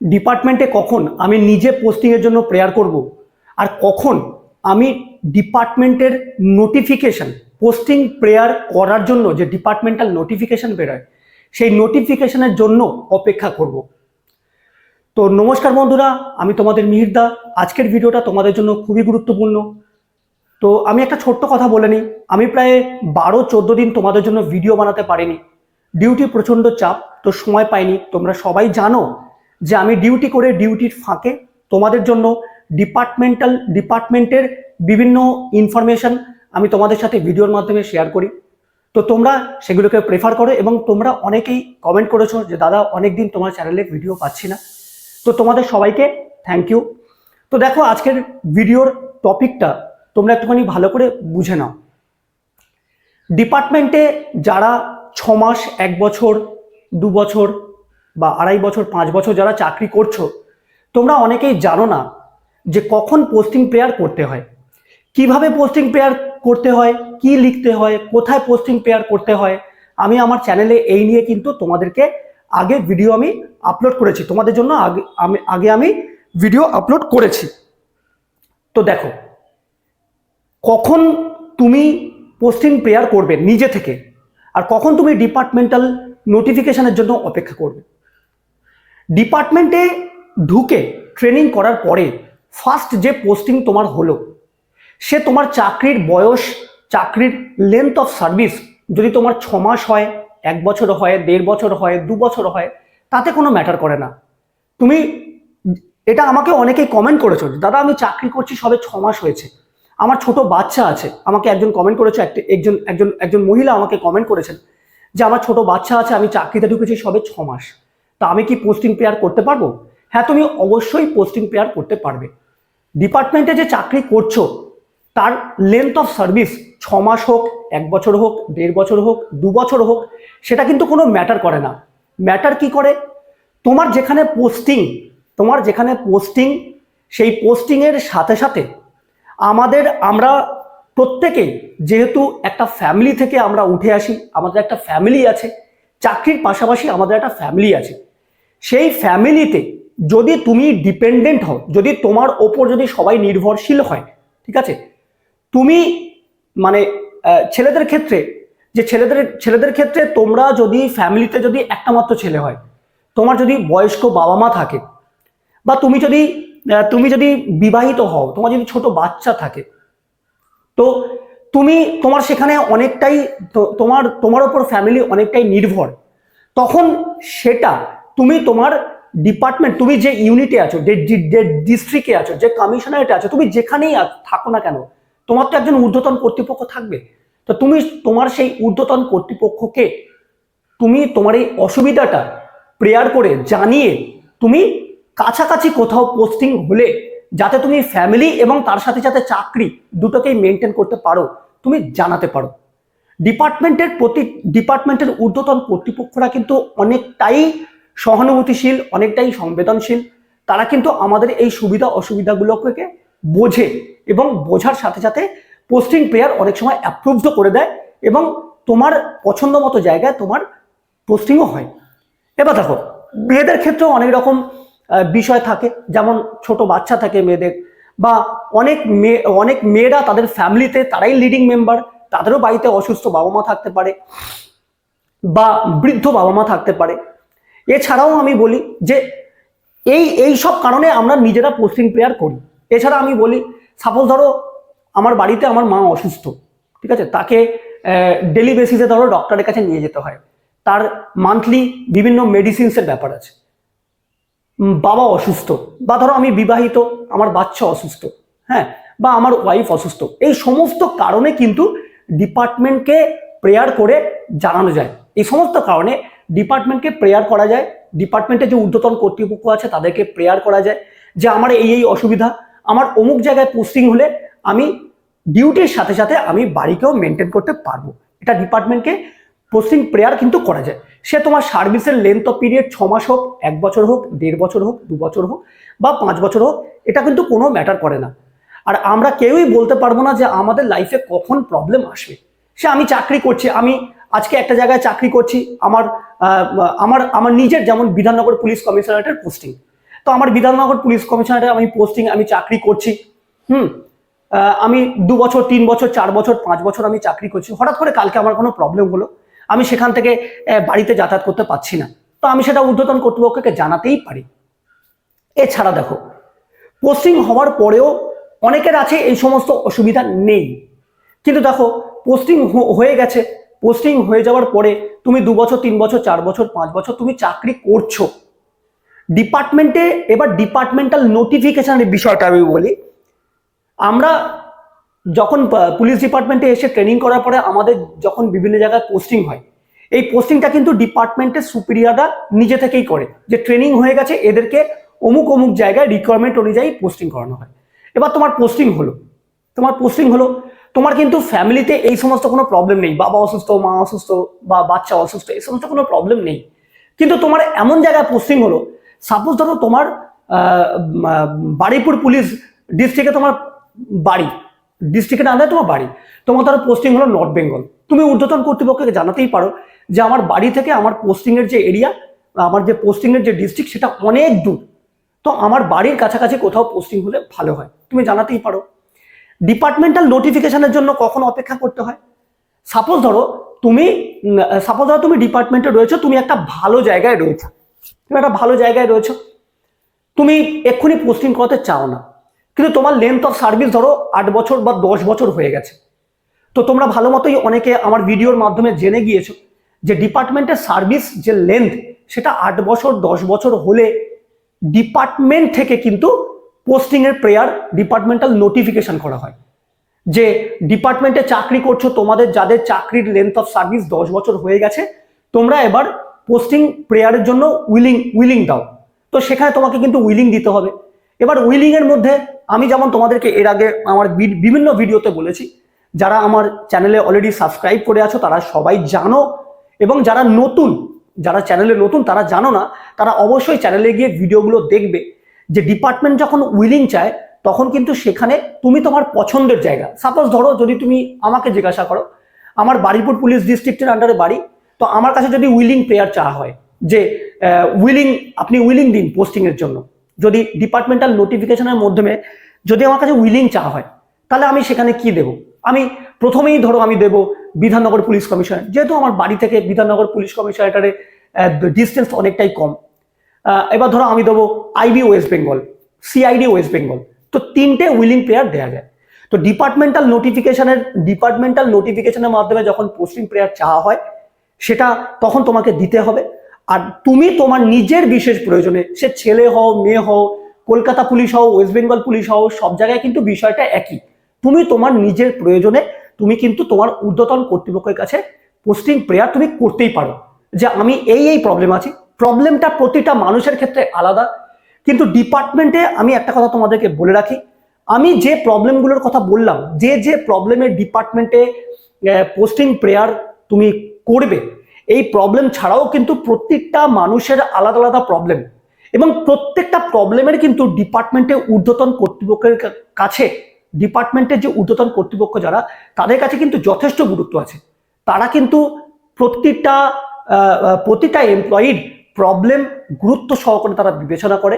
ডিপার্টমেন্টে কখন আমি নিজে পোস্টিংয়ের জন্য প্রেয়ার করব? আর কখন আমি ডিপার্টমেন্টের নোটিফিকেশন পোস্টিং প্রেয়ার করার জন্য যে ডিপার্টমেন্টাল নোটিফিকেশন বেরোয়, সেই নোটিফিকেশনের জন্য অপেক্ষা করব। তো নমস্কার বন্ধুরা, আমি তোমাদের মিহিরদা আজকের ভিডিওটা তোমাদের জন্য খুবই গুরুত্বপূর্ণ। তো আমি একটা ছোট্ট কথা বলে নিই। আমি প্রায় বারো, চোদ্দ দিন তোমাদের জন্য ভিডিও বানাতে পারিনি। ডিউটি প্রচণ্ড চাপ, তো সময় পাইনি। তোমরা সবাই জানো যে আমি ডিউটি করে ডিউটির ফাঁকে তোমাদের জন্য ডিপার্টমেন্টাল ডিপার্টমেন্টের বিভিন্ন ইনফরমেশন আমি তোমাদের সাথে ভিডিওর মাধ্যমে শেয়ার করি। তো তোমরা সেগুলোকে প্রেফার করো এবং তোমরা অনেকেই কমেন্ট করেছ যে, দাদা অনেক দিন তোমার চ্যানেলে ভিডিও পাচ্ছি না। তো তোমাদের সবাইকে থ্যাংক ইউ তো দেখো, আজকের ভিডিওর টপিকটা তোমরা একটুখানি ভালো করে বুঝে নাও। ডিপার্টমেন্টে যারা ছ মাস, এক বছর, দু বছর বা আড়াই বছর, পাঁচ বছর যারা চাকরি করছ, তোমরা অনেকেই জানো না যে কখন পোস্টিং প্রেয়ার করতে হয়। কীভাবে পোস্টিং প্রেয়ার করতে হয়, কি লিখতে হয়, কোথায় পোস্টিং প্রেয়ার করতে হয়, আমি আমার চ্যানেলে এই নিয়ে কিন্তু তোমাদেরকে আগে ভিডিও আমি আপলোড করেছি। তোমাদের জন্য আগে, আমি আগে আমি ভিডিও আপলোড করেছি। তো দেখো, কখন তুমি পোস্টিং প্রেয়ার করবে নিজে থেকে, আর কখন তুমি ডিপার্টমেন্টাল নোটিফিকেশনের জন্য অপেক্ষা করবে? ডিপার্টমেন্টে ঢুকে ট্রেনিং করার পরে ফার্স্ট যে পোস্টিং তোমার হলো, সে তোমার চাকরির বয়স, চাকরির লেন্থ অফ সার্ভিস যদি তোমার ছ মাস হয়, এক বছর হয়, দেড় বছর হয়, দু বছর হয়, তাতে কোনো ম্যাটার করে না। তুমি, এটা আমাকে অনেকেই কমেন্ট করেছ দাদা, আমি চাকরি করছি, সবে ছ মাস হয়েছে। আমার ছোট বাচ্চা আছে। আমাকে একজন কমেন্ট করেছে একজন একজন একজন মহিলা আমাকে কমেন্ট করেছেন যে, আমার ছোট বাচ্চা আছে, আমি চাকরিতে ঢুকেছি সবে ছ মাস। তা আমি কি পোস্টিং পেয়ার করতে পারব? হ্যাঁ তুমি অবশ্যই পোস্টিং পেয়ার করতে পারবে। ডিপার্টমেন্টে যে চাকরি করছ, তার লেন্থ অফ সার্ভিস ছ মাস হোক, এক বছর হোক, দেড় বছর হোক, দু বছর হোক, সেটা কিন্তু কোনো ম্যাটার করে না। ম্যাটার কি করে? তোমার যেখানে পোস্টিং তোমার যেখানে পোস্টিং সেই পোস্টিংয়ের সাথে সাথে আমাদের আমরা প্রত্যেকেই যেহেতু একটা ফ্যামিলি থেকে আমরা উঠে আসি, আমাদের একটা ফ্যামিলি আছে, চাকরির পাশাপাশি আমাদের একটা ফ্যামিলি আছে। সেই ফ্যামিলিতে যদি তুমি ডিপেন্ডেন্ট হও, যদি তোমার ওপর যদি সবাই নির্ভরশীল হয়, ঠিক আছে? তুমি মানে ছেলেদের ক্ষেত্রে, যে ছেলেদের ছেলেদের ক্ষেত্রে তোমরা যদি ফ্যামিলিতে যদি একটা মাত্র ছেলে হয়, তোমার যদি বয়স্ক বাবা মা থাকে, বা তুমি যদি তুমি যদি বিবাহিত হও, তোমার যদি ছোট বাচ্চা থাকে, তো তুমি, তোমার সেখানে অনেকটাই তোমার তোমার ওপর ফ্যামিলি অনেকটাই নির্ভর, তখন সেটা তুমি তোমার ডিপার্টমেন্ট তুমি যে ইউনিটে আছো, যে ডিস্ট্রিক্টে আছো, যে কমিশনারেটে আছো, তুমি যেখানেই থাকো না কেন, তোমার তো একজন ঊর্ধ্বতন কর্তৃপক্ষ থাকবে। তো তুমি তোমার সেই ঊর্ধ্বতন কর্তৃপক্ষকে তুমি তোমার এই অসুবিধাটা প্রেয়ার করে জানিয়ে তুমি কাছাকাছি কোথাও পোস্টিং হলে, যাতে তুমি ফ্যামিলি এবং তার সাথে সাথে চাকরি দুটোকেই মেনটেন করতে পারো, তুমি জানাতে পারো। ডিপার্টমেন্টের প্রতি ডিপার্টমেন্টের ঊর্ধ্বতন কর্তৃপক্ষরা কিন্তু অনেকটাই সহানুভূতিশীল, অনেকটাই সংবেদনশীল। তারা কিন্তু আমাদের এই সুবিধা অসুবিধাগুলোকে বোঝে এবং বোঝার সাথে সাথে পোস্টিং প্লেয়ার অনেক সময় অ্যাপ্রুভড করে দেয় এবং তোমার পছন্দ মতো জায়গায় তোমার পোস্টিংও হয়। এবার দেখো, মেয়েদের ক্ষেত্রেও অনেক রকম বিষয় থাকে। যেমন ছোট বাচ্চা থাকে মেয়েদের বা অনেক মেয়ে অনেক মেয়েরা তাদের ফ্যামিলিতে তারাই লিডিং মেম্বার তাদেরও বাড়িতে অসুস্থ বাবা মা থাকতে পারে বা বৃদ্ধ বাবা মা থাকতে পারে। এছাড়াও আমি বলি যে এই এই সব কারণে আমরা নিজেরা পোস্টিং প্রেয়ার করি। এছাড়া আমি বলি সাপোজ ধরো আমার বাড়িতে আমার মা অসুস্থ, ঠিক আছে? তাকে ডেলি বেসিসে ধরো ডক্টরের কাছে নিয়ে যেতে হয়। তার মান্থলি বিভিন্ন মেডিসিনসের ব্যাপার আছে। বাবা অসুস্থ, বা ধরো আমি বিবাহিত, আমার বাচ্চা অসুস্থ হ্যাঁ? বা আমার ওয়াইফ অসুস্থ, এই সমস্ত কারণে কিন্তু ডিপার্টমেন্টকে প্রেয়ার করে জানানো যায়। এই সমস্ত কারণে ডিপার্টমেন্টকে প্রেয়ার করা যায়। ডিপার্টমেন্টে যে ঊর্ধ্বতন কর্তৃপক্ষ আছে, তাদেরকে প্রেয়ার করা যায় যে, আমার এই এই অসুবিধা। আমার অমুক জায়গায় পোস্টিং হলে আমি ডিউটির সাথে সাথে আমি বাড়িকেও মেনটেন করতে পারব। এটা ডিপার্টমেন্টকে পোস্টিং প্রেয়ার কিন্তু করা যায়। সে তোমার সার্ভিসের লেন্থ অফ পিরিয়ড ছ মাস হোক, এক বছর হোক, দেড় বছর হোক, দু বছর হোক বা পাঁচ বছর হোক, এটা কিন্তু কোনো ম্যাটার করে না। আর আমরা কেউই বলতে পারব না যে, আমাদের লাইফে কখন প্রবলেম আসবে? সে, আমি চাকরি করছি, আমি আজকে একটা জায়গায় চাকরি করছি, আমার আমার আমার নিজের যেমন বিধাননগর পুলিশ কমিশনারেটের পোস্টিং তো আমার বিধাননগর পুলিশ কমিশনারে আমি পোস্টিং আমি চাকরি করছি। হুম আমি দু বছর, তিন বছর, চার বছর, পাঁচ বছর আমি চাকরি করছি। হঠাৎ করে কালকে আমার কোনো প্রবলেম হলো। আমি সেখান থেকে বাড়িতে যাতায়াত করতে পারছি না। তো আমি সেটা ঊর্ধ্বতন কর্তৃপক্ষকে জানাতেই পারি। এছাড়া দেখো পোস্টিং হওয়ার পরেও অনেকের আছে এই সমস্ত অসুবিধা নেই। কিন্তু দেখো পোস্টিং হয়ে গেছে। পোস্টিং হয়ে যাওয়ার পরে তুমি দু বছর, তিন বছর, চার বছর, পাঁচ বছর তুমি চাকরি করছ। ডিপার্টমেন্টে এবার ডিপার্টমেন্টাল নোটিফিকেশনের বিষয়টা আমি বলি। আমরা যখন পুলিশ ডিপার্টমেন্টে এসে ট্রেনিং করার পরে আমাদের যখন বিভিন্ন জায়গায় পোস্টিং হয়, এই পোস্টিংটা কিন্তু ডিপার্টমেন্টের সুপিরিয়ররা নিজে থেকেই করে। যে ট্রেনিং হয়ে গেছে, এদেরকে অমুক অমুক জায়গায় রিকোয়ারমেন্ট অনুযায়ী পোস্টিং করানো হয়। এবার তোমার পোস্টিং হলো। তোমার পোস্টিং হলো তোমার কিন্তু ফ্যামিলিতে এই সমস্ত কোনো প্রবলেম নেই। বাবা অসুস্থ, মা অসুস্থ বা বাচ্চা অসুস্থ, এই সমস্ত কোনো প্রবলেম নেই। কিন্তু তোমার এমন জায়গায় পোস্টিং হলো সাপোজ ধরো তোমার বারুইপুর পুলিশ ডিস্ট্রিক্টে তোমার বাড়ি ডিস্ট্রিক্টের আন্ডারে তোমার বাড়ি। তোমার ধরো পোস্টিং হলো নর্থ বেঙ্গল তুমি ঊর্ধ্বতন কর্তৃপক্ষকে জানাতেই পারো যে আমার বাড়ি থেকে আমার পোস্টিংয়ের যে এরিয়া আমার যে পোস্টিংয়ের যে ডিস্ট্রিক্ট সেটা অনেক দূর। তো আমার বাড়ির কাছাকাছি কোথাও পোস্টিং হলে ভালো হয়। তুমি জানাতেই পারো। ডিপার্টমেন্টাল নোটিফিকেশনের জন্য কখন অপেক্ষা করতে হয়? সাপোজ ধরো, তুমি সাপোজ ধরো তুমি ডিপার্টমেন্টে রয়েছো, তুমি একটা ভালো জায়গায় রয়েছো। তুমি একটা ভালো জায়গায় রয়েছো। তুমি এক্ষুনি পোস্টিং করাতে চাও না। কিন্তু তোমার লেন্থ অফ সার্ভিস ধরো আট বছর বা দশ বছর হয়ে গেছে। তো তোমরা ভালো মতোই অনেকে আমার ভিডিওর মাধ্যমে জেনে গিয়েছো যে ডিপার্টমেন্টের সার্ভিস যে লেন্থ সেটা আট বছর, দশ বছর হলে ডিপার্টমেন্ট থেকে কিন্তু পোস্টিংয়ের প্রেয়ার ডিপার্টমেন্টাল নোটিফিকেশন করা হয়। যে ডিপার্টমেন্টে চাকরি করছ, তোমাদের যাদের চাকরির লেন্থ অফ সার্ভিস দশ বছর হয়ে গেছে, তোমরা এবার পোস্টিং প্রেয়ারের জন্য উইলিং উইলিং দাও। তো সেখানে তোমাকে কিন্তু উইলিং দিতে হবে। এবার উইলিং এর মধ্যে আমি যেমন তোমাদেরকে এর আগে আমার বিভিন্ন ভিডিওতে বলেছি, যারা আমার চ্যানেলে অলরেডি সাবস্ক্রাইব করে আছো, তারা সবাই জানো, এবং যারা নতুন, যারা চ্যানেলে নতুন, তারা জানো না, তারা অবশ্যই চ্যানেলে গিয়ে ভিডিওগুলো দেখবে। যে ডিপার্টমেন্ট যখন উইলিং চায়, তখন কিন্তু সেখানে তুমি তোমার পছন্দের জায়গা। সাপোজ ধরো যদি তুমি আমাকে জিজ্ঞাসা করো, আমার বারুইপুর পুলিশ ডিস্ট্রিক্টের আন্ডারে বাড়ি, তো আমার কাছে যদি উইলিং প্লেয়ার চাওয়া হয়, যে উইলিং আপনি উইলিং দিন পোস্টিংয়ের জন্য। যদি ডিপার্টমেন্টাল নোটিফিকেশনের মাধ্যমে যদি আমার কাছে উইলিং চাওয়া হয়, তাহলে আমি সেখানে কি দেব? আমি প্রথমেই ধরো আমি দেব বিধাননগর পুলিশ কমিশনার। যেহেতু আমার বাড়ি থেকে বিধাননগর পুলিশ কমিশনারেটারে ডিস্টেন্স অনেকটাই কম। এবার ধরো আমি দেবো IB West Bengal CID West Bengal তো তিনটে উইলিং প্লেয়ার দেওয়া যায়। তো ডিপার্টমেন্টাল নোটিফিকেশনের ডিপার্টমেন্টাল নোটিফিকেশনের মাধ্যমে যখন পোস্টিং প্লেয়ার চাওয়া হয়, সেটা তখন তোমাকে দিতে হবে। আর তুমি তোমার নিজের বিশেষ প্রয়োজনে, সে ছেলে হও, মেয়ে হও, কলকাতা পুলিশ হও ওয়েস্ট বেঙ্গল পুলিশ হও, সব জায়গায় কিন্তু বিষয়টা একই। তুমি তোমার নিজের প্রয়োজনে, তুমি কিন্তু তোমার ঊর্ধ্বতন কর্তৃপক্ষের কাছে পোস্টিং প্রেয়ার তুমি করতেই পারো। যে আমি এই এই প্রবলেম আছি প্রবলেমটা প্রতিটা মানুষের ক্ষেত্রে আলাদা। কিন্তু ডিপার্টমেন্টে আমি একটা কথা তোমাদেরকে বলে রাখি। আমি যে প্রবলেমগুলোর কথা বললাম যে যে প্রবলেমের ডিপার্টমেন্টে পোস্টিং প্রেয়ার তুমি করবে এই প্রবলেম ছাড়াও কিন্তু প্রত্যেকটা মানুষের আলাদা আলাদা প্রবলেম এবং প্রত্যেকটা প্রবলেমের কিন্তু ডিপার্টমেন্টে ঊর্ধ্বতন কর্তৃপক্ষের কাছে ডিপার্টমেন্টের যে ঊর্ধ্বতন কর্তৃপক্ষ যারা তাদের কাছে কিন্তু যথেষ্ট গুরুত্ব আছে। তারা কিন্তু আহ, প্রতিটা এমপ্লয়ির প্রবলেম গুরুত্ব সহকারে তারা বিবেচনা করে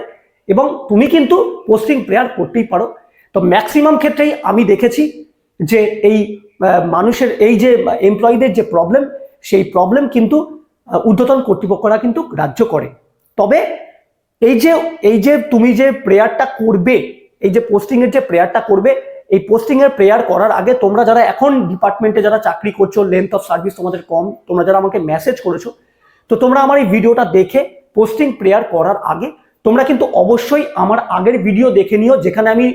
এবং তুমি কিন্তু পোস্টিং প্রেয়ার করতেই পারো। তো ম্যাক্সিমাম ক্ষেত্রেই আমি দেখেছি যে এই মানুষের এই যে এমপ্লয়ীদের যে প্রবলেম সেই প্রবলেম কিন্তু ঊর্ধ্বতন কর্তৃপক্ষরা কিন্তু গ্রাহ্য করে। তবে এই যে এই যে তুমি যে প্রেয়ারটা করবে, এই যে পোস্টিংয়ের যে প্রেয়ারটা করবে, এই পোস্টিংয়ের প্রেয়ার করার আগে তোমরা যারা এখন ডিপার্টমেন্টে যারা চাকরি করছ লেন্থ অফ সার্ভিস তোমাদের কম, তোমরা যারা আমাকে মেসেজ করেছ তো তোমরা আমার এই ভিডিওটা দেখে পোস্টিং প্রেয়ার করার আগে তোমরা কিন্তু অবশ্যই আমার আগের ভিডিও দেখে নিও, যেখানে আমি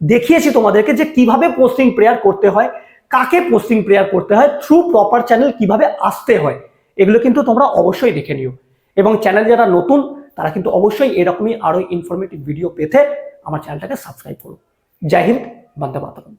দেখিয়েছি তোমাদেরকে যে কীভাবে পোস্টিং প্রেয়ার করতে হয়, কাকে পোস্টিং প্রেয়ার করতে হয় থ্রু প্রপার চ্যানেল কীভাবে আসতে হয়, এগুলো কিন্তু তোমরা অবশ্যই দেখে নিও। এবং চ্যানেল যারা নতুন, তারা কিন্তু অবশ্যই এরকমই আরও ইনফরমেটিভ ভিডিও পেতে আমার চ্যানেলটাকে সাবস্ক্রাইব করো। জয় হিন্দ, বন্দে মাতরম।